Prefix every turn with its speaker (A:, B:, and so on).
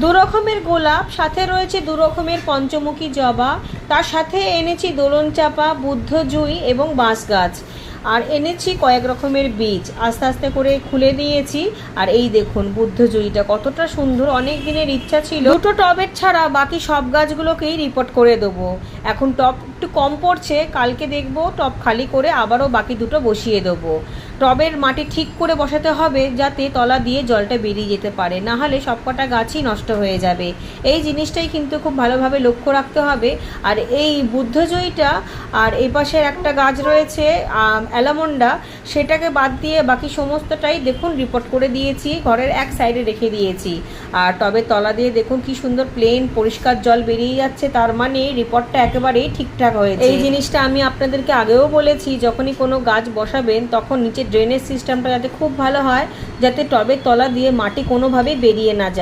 A: দু রকমের গোলাপ, সাথে রয়েছে দু রকমের পঞ্চমুখী জবা, তার সাথে এনেছি দোলন চাপা বুদ্ধ জুই এবং বাঁশ গাছ আর এনেছি কয়েক রকমের বীজ। আস্তে আস্তে করে খুলে নিয়েছি। আর এই দেখুন, বুদ্ধ জুইটা কতটা সুন্দর। অনেক দিনের ইচ্ছা ছিল। দুটো টবের ছাড়া বাকি সব গাছগুলোকেই রিপোর্ট করে দেবো। এখন টব একটু কম পড়ছে, কালকে দেখব টব খালি করে আবারও বাকি দুটো বসিয়ে দেবো। টবের মাটি ঠিক করে বসাতে হবে যাতে তলা দিয়ে জলটা বেরিয়ে যেতে পারে। না হলে সবকটা গাছই নষ্ট হয়ে যাবে। এই জিনিসটাই কিন্তু খুব ভালোভাবে লক্ষ্য রাখতে হবে। আর এই বুদ্ধজয়ীটা আর এই পাশের একটা গাছ রয়েছে অ্যালামন্ডা, সেটাকে বাদ দিয়ে বাকি সমস্তটাই দেখুন রিপোর্ট করে দিয়েছি, ঘরের এক সাইডে রেখে দিয়েছি। আর টবের তলা দিয়ে দেখুন কি সুন্দর প্লেন পরিষ্কার জল বেরিয়ে যাচ্ছে, তার মানে রিপোর্টটা একেবারেই ঠিকঠাক হয়েছে। এই জিনিসটা আমি আপনাদেরকে আগেও বলেছি, যখনই কোনো গাছ বসাবেন তখন নিচে ড্রেনেজ সিস্টেমটা যাতে খুব ভালো হয়, যাতে টবের তলা দিয়ে মাটি কোনোভাবেই বেরিয়ে না যায়।